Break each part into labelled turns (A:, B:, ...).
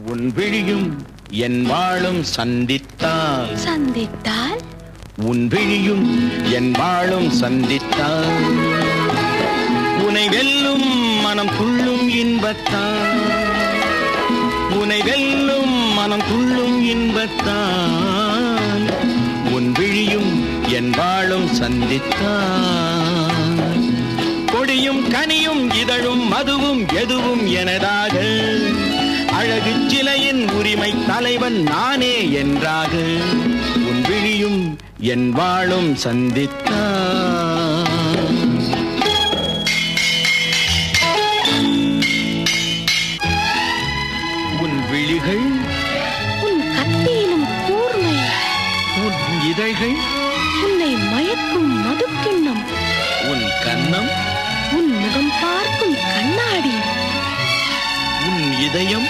A: உன் விழியும் என் வாழும் சந்தித்தால்
B: சந்தித்தால்?
A: உன் விழியும் என் வாழும் சந்தித்தால் உனை வெல்லும் மனம் துள்ளும் இன்பத்தான். உனை வெல்லும் மனம் துள்ளும் இன்பத்தான். உன் விழியும் என் வாழும் சந்தித்தான். கொடியும் கனியும் இதழும் மதுவும் எதுவும் எனதாக அழகு சிலையின் உரிமை தலைவன் நானே என்றாக உன் விழியும் என் வாழும் சந்தித்தான் உன் விழிகள்
B: உன் கத்தியிலும் கூர்மை
A: உன் இதழ்கள்
B: உன்னை மயக்கும் மதுக்கிண்ணம்
A: உன் கன்னம்
B: உன் முகம் பார்க்கும் கண்ணாடி
A: உன் இதயம்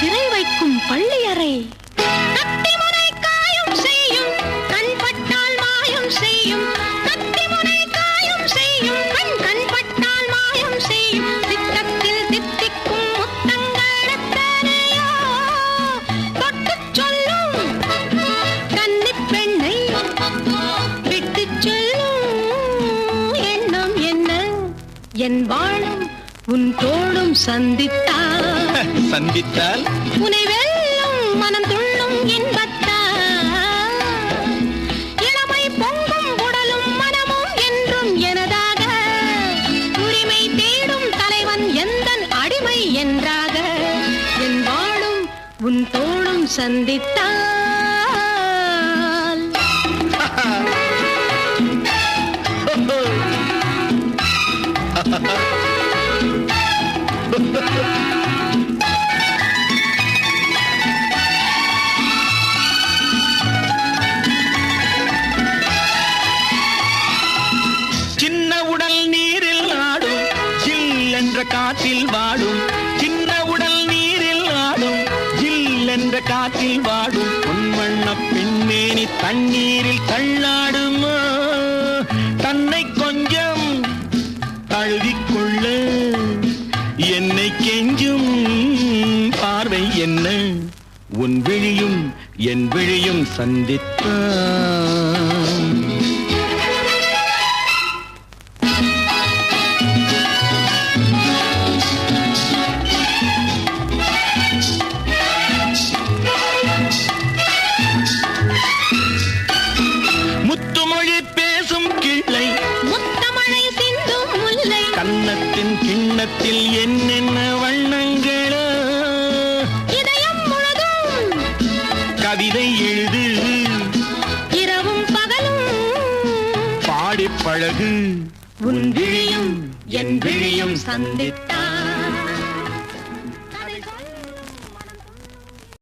B: சிறை வைக்கும் பள்ளியறை. காயம் செய்யும் செய்யும். காயம் செய்யும் கண் செய்யும். என்ன? என் வாழும் உன் தோளும் சந்தித்தால்.
A: சந்தித்தால்?
B: உனை வெல்லும் மனம் துள்ளும் இன்பத்தால். இளமை பொங்கும் உடலும் மனமும் என்றும் எனதாக. உரிமை தேடும் தலைவன் எந்தன் அடிமை என்றாக. என் வாழும் உன் தோளும் சந்தித்தால்.
A: உடல் நீரில் ஆடும். ஜில் என்ற காற்றில் வாடும். சின்ன உடல் நீரில் ஆடும். ஜில் என்ற காற்றில் வாடும். பொன்வண்ண பெண்மேனி தண்ணீரில் தள்ளாடுமா? தன்னை கொஞ்சம் தழுவிக்கொள்ள என்னை கெஞ்சும் பார்வை என்ன? உன் விழியும் என் விழியும் சந்தித்தான் கிண்ணத்தில் என்னென்ன வண்ணங்களோ?
B: இதயம் முழுதும்
A: கவிதை எழுது.
B: இரவும் பகலும்
A: பாடிப் பழகு. உன் விழியும் என் விழியும் சந்தித்தான்